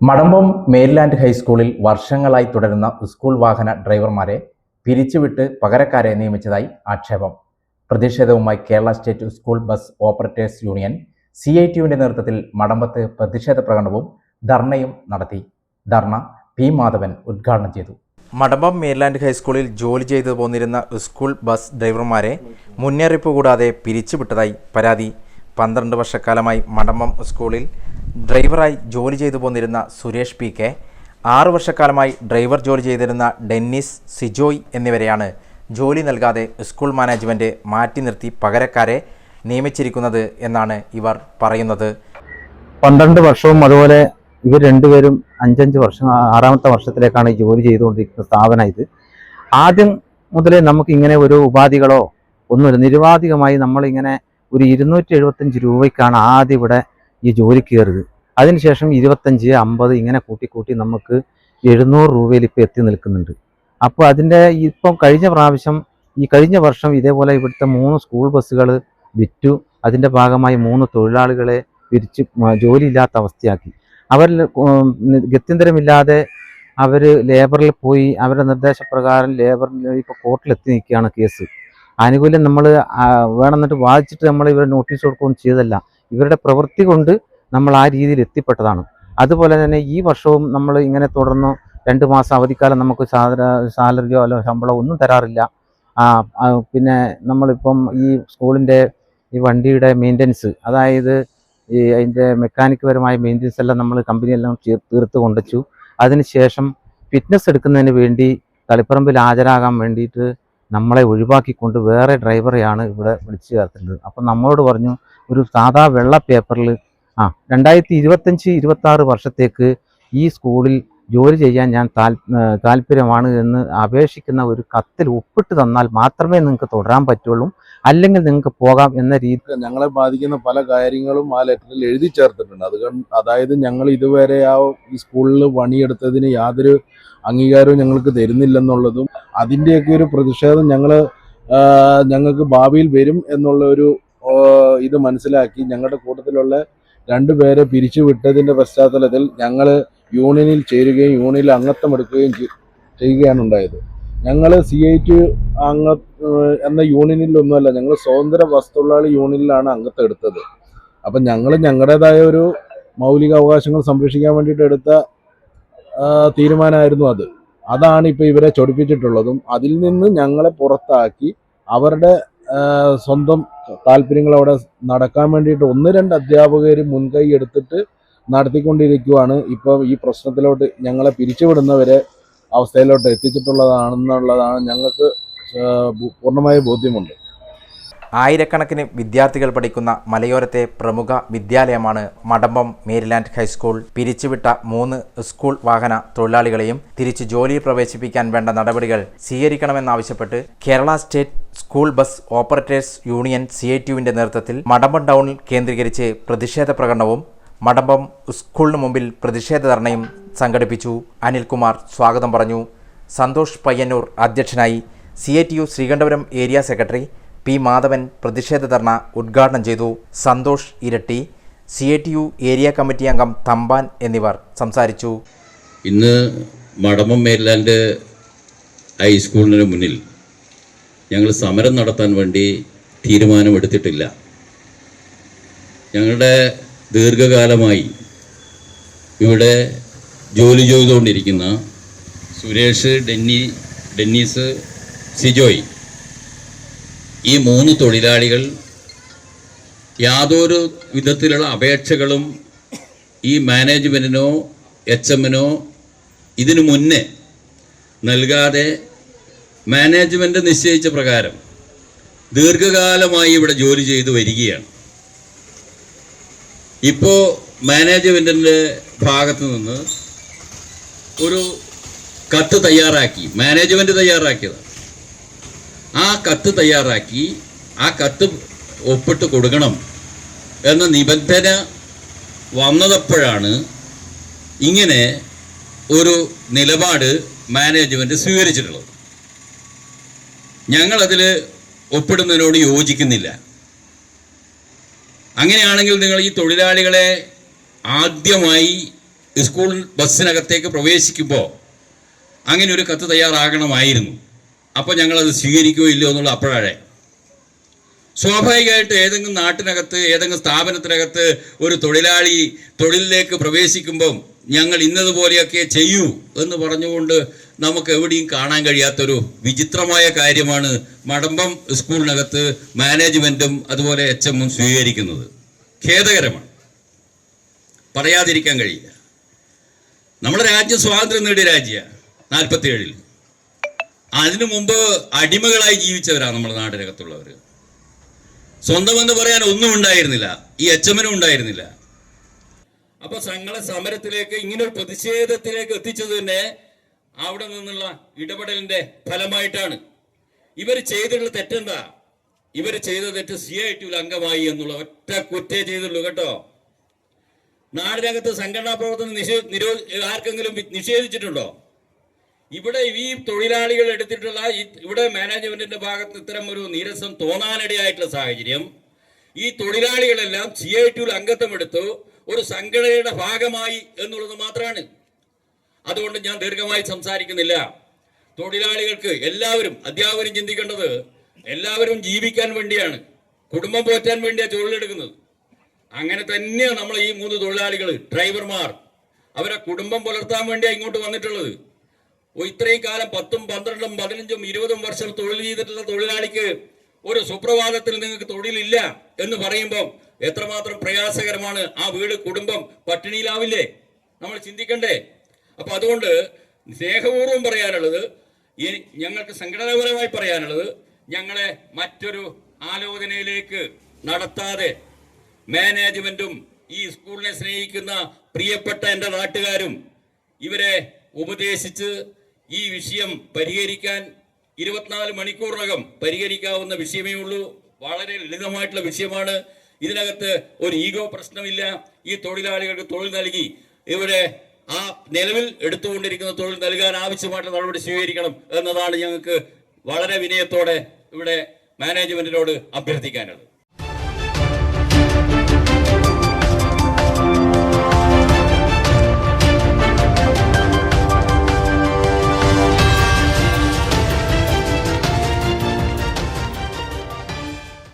Madampam Maryland ഹൈസ്കൂളിൽ വർഷങ്ങളായി തുടരുന്ന സ്കൂൾ വാഹന ഡ്രൈവർമാരെ പിരിച്ചുവിട്ട് പകരക്കാരെ നിയമിച്ചതായി ആക്ഷേപം. പ്രതിഷേധവുമായി Kerala state school bus operators union C I ടിയുവിന്റെ നേതൃത്വത്തിൽ മടമ്പത്ത് പ്രതിഷേധ പ്രകടനവും ധർണയും നടത്തി. ധർണ പി മാധവൻ ഉദ്ഘാടനം ചെയ്തു. മടമ്പം മേരിലാൻഡ് ഹൈസ്കൂളിൽ ജോലി ചെയ്തു പോന്നിരുന്ന സ്കൂൾ ബസ് ഡ്രൈവർമാരെ മുന്നറിയിപ്പ് കൂടാതെ പിരിച്ചുവിട്ടതായി പരാതി. പന്ത്രണ്ട് വർഷക്കാലമായി മടമ്മം സ്കൂളിൽ ഡ്രൈവറായി ജോലി ചെയ്തു പോന്നിരുന്ന സുരേഷ് പി കെ ആറു വർഷക്കാലമായി ഡ്രൈവർ ജോലി ചെയ്തിരുന്ന ഡെന്നിസ് സിജോയ് എന്നിവരെയാണ് ജോലി നൽകാതെ സ്കൂൾ മാനേജ്മെന്റ് മാറ്റി നിർത്തി പകരക്കാരെ നിയമിച്ചിരിക്കുന്നത് എന്നാണ് ഇവർ പറയുന്നത്. പന്ത്രണ്ട് വർഷവും അതുപോലെ ഇവർ രണ്ടുപേരും അഞ്ചഞ്ച് വർഷം ആറാമത്തെ വർഷത്തിലേക്കാണ് ജോലി ചെയ്തുകൊണ്ടിരിക്കുന്ന സ്ഥാപനം ഇത്. ആദ്യം മുതലേ നമുക്ക് ഇങ്ങനെ ഒരു ഉപാധികളോ ഒന്നുമില്ല. നിരുപാധികമായി നമ്മളിങ്ങനെ ഒരു ഇരുന്നൂറ്റി എഴുപത്തഞ്ച് രൂപയ്ക്കാണ് ആദ്യം ഇവിടെ ഈ ജോലി കയറിയത്. അതിനുശേഷം ഇരുപത്തഞ്ച് അമ്പത് ഇങ്ങനെ കൂട്ടി കൂട്ടി നമുക്ക് എഴുന്നൂറ് രൂപയിൽ ഇപ്പോൾ എത്തി നിൽക്കുന്നുണ്ട്. അപ്പോൾ അതിന്റെ ഇപ്പം കഴിഞ്ഞ പ്രാവശ്യം ഈ കഴിഞ്ഞ വർഷം ഇതേപോലെ ഇവിടുത്തെ മൂന്ന് സ്കൂൾ ബസ്സുകൾ വിറ്റു. അതിന്റെ ഭാഗമായി മൂന്ന് തൊഴിലാളികളെ പിരിച്ച് മ- ജോലിയില്ലാത്ത അവസ്ഥയാക്കി. അവരിൽ ഗത്യന്തരമില്ലാതെ അവർ ലേബറിൽ പോയി. അവരുടെ നിർദ്ദേശപ്രകാരം ലേബറിൽ ഇപ്പോൾ കോർട്ടിലെത്തി നിൽക്കുകയാണ് കേസ്. ആനുകൂല്യം നമ്മൾ വേണമെന്നിട്ട് വാദിച്ചിട്ട് നമ്മൾ ഇവരെ നോട്ടീസ് കൊടുക്കുകയും ചെയ്തല്ല ഇവരുടെ പ്രവൃത്തി കൊണ്ട് നമ്മൾ ആ രീതിയിൽ എത്തിപ്പെട്ടതാണ്. അതുപോലെ തന്നെ ഈ വർഷവും നമ്മൾ ഇങ്ങനെ തുടർന്ന് രണ്ട് മാസം അവധിക്കാലം നമുക്ക് സാലറിയോ അല്ലോ ശമ്പളമോ ഒന്നും തരാറില്ല. പിന്നെ നമ്മളിപ്പം ഈ സ്കൂളിന്റെ ഈ വണ്ടിയുടെ മെയിന്റനൻസ് അതായത് ഈ അതിന്റെ മെക്കാനിക് പരമായ മെയിന്റനൻസ് എല്ലാം നമ്മൾ കമ്പനിയെല്ലാം തീർ- തീർത്ത് കൊണ്ടുവച്ചു. അതിനുശേഷം ഫിറ്റ്നസ് എടുക്കുന്നതിന് വേണ്ടി തളിപ്പറമ്പിൽ ഹാജരാകാൻ വേണ്ടിയിട്ട് നമ്മളെ ഒഴിവാക്കിക്കൊണ്ട് വേറെ ഡ്രൈവറെയാണ് ഇവിടെ വിളിച്ചു ചേർത്തിട്ടുള്ളത്. അപ്പം നമ്മളോട് പറഞ്ഞു ഒരു സാധാ വെള്ള പേപ്പറിൽ ആ രണ്ടായിരത്തി ഇരുപത്തഞ്ച് ഇരുപത്താറ് വർഷത്തേക്ക് ഈ സ്കൂളിൽ ജോലി ചെയ്യാൻ ഞാൻ താല്പര്യമാണ് എന്ന് അപേക്ഷിക്കുന്ന ഒരു കത്തിൽ ഒപ്പിട്ട് തന്നാൽ മാത്രമേ നിങ്ങൾക്ക് തുടരാൻ പറ്റുള്ളൂ അല്ലെങ്കിൽ നിങ്ങൾക്ക് പോകാം എന്ന രീതിയിൽ ഞങ്ങളെ ബാധിക്കുന്ന പല കാര്യങ്ങളും ആ ലെറ്ററിൽ എഴുതി ചേർത്തിട്ടുണ്ട്. അത് അതായത് ഞങ്ങൾ ഇതുവരെ ആ ഈ സ്കൂളിൽ പണിയെടുത്തതിന് യാതൊരു അംഗീകാരവും ഞങ്ങൾക്ക് തരുന്നില്ലെന്നുള്ളതും അതിന്റെയൊക്കെ ഒരു പ്രതിഷേധം ഞങ്ങൾ ഞങ്ങൾക്ക് ഭാവിയിൽ വരും എന്നുള്ള ഒരു ഇത് മനസ്സിലാക്കി ഞങ്ങളുടെ കൂട്ടത്തിലുള്ള രണ്ടുപേരെ പിരിച്ചു വിട്ടതിന്റെ പശ്ചാത്തലത്തിൽ ഞങ്ങൾ യൂണിയനിൽ ചേരുകയും യൂണിയനിൽ അംഗത്വം എടുക്കുകയും ചെയ്- ചെയ്യുകയാണ് ഉണ്ടായത്. ഞങ്ങൾ സി ഐ ടി അംഗ എന്ന യൂണിയനിലൊന്നുമല്ല ഞങ്ങൾ സ്വതന്ത്ര ബസ് തൊഴിലാളി യൂണിയനിലാണ് അംഗത്വം എടുത്തത്. അപ്പം ഞങ്ങൾ ഞങ്ങളുടേതായ ഒരു മൗലിക അവകാശങ്ങൾ സംരക്ഷിക്കാൻ വേണ്ടിയിട്ട് എടുത്ത തീരുമാനമായിരുന്നു അത്. അതാണ് ഇപ്പോൾ ഇവരെ ചൊടിപ്പിച്ചിട്ടുള്ളതും. അതിൽ നിന്ന് ഞങ്ങളെ പുറത്താക്കി അവരുടെ സ്വന്തം താല്പര്യങ്ങൾ അവിടെ നടക്കാൻ വേണ്ടിയിട്ട് ഒന്ന് രണ്ട് അധ്യാപകർ മുൻകൈ എടുത്തിട്ട് നടത്തിക്കൊണ്ടിരിക്കുവാണ്. ഇപ്പോൾ ഈ പ്രശ്നത്തിലോട്ട് ഞങ്ങളെ പിരിച്ചുവിടുന്നവരെ അവസ്ഥയിലോട്ട് എത്തിച്ചിട്ടുള്ളതാണെന്നുള്ളതാണ് ഞങ്ങൾക്ക് പൂർണമായ ബോധ്യമുണ്ട്. ആയിരക്കണക്കിന് വിദ്യാർത്ഥികൾ പഠിക്കുന്ന മലയോരത്തെ പ്രമുഖ വിദ്യാലയമാണ് മടമ്പം മേരിലാൻഡ് ഹൈസ്കൂൾ. പിരിച്ചുവിട്ട മൂന്ന് സ്കൂൾ വാഹന തൊഴിലാളികളെയും തിരിച്ച് ജോലിയിൽ പ്രവേശിപ്പിക്കാൻ വേണ്ട നടപടികൾ സ്വീകരിക്കണമെന്നാവശ്യപ്പെട്ട് Kerala state school bus operators union C I ടിയുവിന്റെ നേതൃത്വത്തിൽ മടമ്പം ടൗണിൽ കേന്ദ്രീകരിച്ച് പ്രതിഷേധ പ്രകടനവും മടമ്പം സ്കൂളിന് മുമ്പിൽ പ്രതിഷേധ ധർണയും സംഘടിപ്പിച്ചു. അനിൽകുമാർ സ്വാഗതം പറഞ്ഞു. സന്തോഷ് പയ്യന്നൂർ അധ്യക്ഷനായി C I T U Sreekandapuram area secretary P Madhavan പ്രതിഷേധ ധർണ ഉദ്ഘാടനം ചെയ്തു. Santhosh Iritty C I T U area committee അംഗം തമ്പാൻ എന്നിവർ സംസാരിച്ചു. ഇന്ന് മടമ്പം മേരിലാൻഡ് ഹൈസ്കൂളിന് മുന്നിൽ ഞങ്ങൾ സമരം നടത്താൻ വേണ്ടി തീരുമാനമെടുത്തിട്ടില്ല. ഞങ്ങളുടെ ദീർഘകാലമായി ഇവിടെ ജോലി ചെയ്തുകൊണ്ടിരിക്കുന്ന സുരേഷ് ഡെന്നി ഡെന്നീസ് സിജോയ് ഈ മൂന്ന് തൊഴിലാളികൾ യാതൊരു വിധത്തിലുള്ള അപേക്ഷകളും ഈ മാനേജ്മെന്റിനോ എച്ച് എമ്മിനോ ഇതിനു മുന്നേ നൽകാതെ മാനേജ്മെന്റ് നിശ്ചയിച്ച പ്രകാരം ദീർഘകാലമായി ഇവിടെ ജോലി ചെയ്തു വരികയാണ്. ഇപ്പോൾ മാനേജ്മെന്റിന്റെ ഭാഗത്ത് നിന്ന് ഒരു കത്ത് തയ്യാറാക്കി. മാനേജ്മെന്റ് തയ്യാറാക്കിയത് ആ കത്ത് തയ്യാറാക്കി ആ കത്ത് ഒപ്പിട്ട് കൊടുക്കണം എന്ന നിബന്ധന വന്നതപ്പോഴാണ് ഇങ്ങനെ ഒരു നിലപാട് മാനേജ്മെന്റ് സ്വീകരിച്ചിട്ടുള്ളത്. ഞങ്ങളതിൽ ഒപ്പിടുന്നതിനോട് യോജിക്കുന്നില്ല. അങ്ങനെയാണെങ്കിൽ നിങ്ങൾ ഈ തൊഴിലാളികളെ ആദ്യമായി സ്കൂൾ ബസ്സിനകത്തേക്ക് പ്രവേശിക്കുമ്പോൾ അങ്ങനെ ഒരു കത്ത് തയ്യാറാകണമായിരുന്നു. അപ്പോൾ ഞങ്ങളത് സ്വീകരിക്കുകയോ ഇല്ലയോ എന്നുള്ള അപ്പോഴേ സ്വാഭാവികമായിട്ട് ഏതെങ്കിലും നാട്ടിനകത്ത് ഏതെങ്കിലും സ്ഥാപനത്തിനകത്ത് ഒരു തൊഴിലാളി തൊഴിലിലേക്ക് പ്രവേശിക്കുമ്പം ഞങ്ങൾ ഇന്നതുപോലെയൊക്കെ ചെയ്യൂ എന്ന് പറഞ്ഞുകൊണ്ട് നമുക്ക് എവിടെയും കാണാൻ കഴിയാത്തൊരു വിചിത്രമായ കാര്യമാണ് മടമ്പം സ്കൂളിനകത്ത് മാനേജ്മെന്റും അതുപോലെ എച്ച് എമ്മും സ്വീകരിക്കുന്നത്. ഖേദകരമാണ്. പറയാതിരിക്കാൻ കഴിയില്ല. നമ്മുടെ രാജ്യം സ്വാതന്ത്ര്യം നേടിയ രാജ്യമാണ് നാൽപ്പത്തി ഏഴിൽ അതിനു മുമ്പ് അടിമകളായി ജീവിച്ചവരാണ് നമ്മുടെ നാടിനകത്തുള്ളവർ സ്വന്തമെന്ന് പറയാൻ ഒന്നും ഉണ്ടായിരുന്നില്ല. ഈ എച്ചമ്മനും ഉണ്ടായിരുന്നില്ല. അപ്പൊ തങ്ങളെ സമരത്തിലേക്ക് ഇങ്ങനെ പ്രതിഷേധത്തിലേക്ക് എത്തിച്ചത് തന്നെ അവിടെ നിന്നുള്ള ഇടപെടലിന്റെ ഫലമായിട്ടാണ്. ഇവർ ചെയ്തിട്ടുള്ള തെറ്റെന്താ? ഇവർ ചെയ്ത തെറ്റ് സി ഐ ടിയിൽ അംഗമായി എന്നുള്ള ഒറ്റ കുറ്റേ ചെയ്തുള്ളൂ കേട്ടോ. നാടിനകത്ത് സംഘടനാ പ്രവർത്തനം നിഷേ നിരോ ആർക്കെങ്കിലും നിഷേധിച്ചിട്ടുണ്ടോ? ഇവിടെ ഈ തൊഴിലാളികൾ എടുത്തിട്ടുള്ള ഇവിടെ മാനേജ്മെന്റിന്റെ ഭാഗത്ത് ഇത്തരം ഒരു നീരസം തോന്നാനിടയായിട്ടുള്ള സാഹചര്യം. ഈ തൊഴിലാളികളെല്ലാം സി ഐ ടിയിൽ അംഗത്വം എടുത്തു ഒരു സംഘടനയുടെ ഭാഗമായി എന്നുള്ളത് മാത്രമാണ് അതുകൊണ്ട് ഞാൻ ദീർഘമായി സംസാരിക്കുന്നില്ല. തൊഴിലാളികൾക്ക് എല്ലാവരും അധ്യാപകരും ചിന്തിക്കേണ്ടത് എല്ലാവരും ജീവിക്കാൻ വേണ്ടിയാണ്. കുടുംബം പോറ്റാൻ വേണ്ടിയാണ് തൊഴിലെടുക്കുന്നത്. അങ്ങനെ തന്നെയാണ് നമ്മൾ ഈ മൂന്ന് തൊഴിലാളികൾ ഡ്രൈവർമാർ. അവരെ കുടുംബം പുലർത്താൻ വേണ്ടിയാണ് ഇങ്ങോട്ട് വന്നിട്ടുള്ളത്. ഇത്രയും കാലം പത്തും പന്ത്രണ്ടും പതിനഞ്ചും ഇരുപതും വർഷം തൊഴിൽ ചെയ്തിട്ടുള്ള തൊഴിലാളിക്ക് ഒരു സുപ്രഭാതത്തിൽ നിങ്ങൾക്ക് തൊഴിലില്ല എന്ന് പറയുമ്പോൾ എത്രമാത്രം പ്രയാസകരമാണ് ആ വീട് കുടുംബം പട്ടിണിയിലാവില്ലേ? നമ്മൾ ചിന്തിക്കണ്ടേ? അപ്പൊ അതുകൊണ്ട് സ്നേഹപൂർവം പറയാനുള്ളത് ഞങ്ങൾക്ക് സംഘടനാപരമായി പറയാനുള്ളത് ഞങ്ങളെ മറ്റൊരു ആലോചനയിലേക്ക് നടത്താതെ മാനേജ്മെന്റും ഈ സ്കൂളിനെ സ്നേഹിക്കുന്ന പ്രിയപ്പെട്ട എന്റെ നാട്ടുകാരും ഇവരെ ഉപദേശിച്ച് ഈ വിഷയം പരിഹരിക്കാൻ ഇരുപത്തിനാല് മണിക്കൂറിനകം പരിഹരിക്കാവുന്ന വിഷയമേ ഉള്ളൂ. വളരെ ലളിതമായിട്ടുള്ള വിഷയമാണ്. ഇതിനകത്ത് ഒരു ഈഗോ പ്രശ്നമില്ല. ഈ തൊഴിലാളികൾക്ക് തൊഴിൽ നൽകി ഇവിടെ ആ നിലവിൽ എടുത്തുകൊണ്ടിരിക്കുന്ന തൊഴിൽ നൽകാൻ ആവശ്യമായിട്ടുള്ള നടപടി സ്വീകരിക്കണം എന്നതാണ് ഞങ്ങൾക്ക് വളരെ വിനയത്തോടെ ഇവിടെ മാനേജ്മെന്റിനോട് അഭ്യർത്ഥിക്കാനുള്ളത്.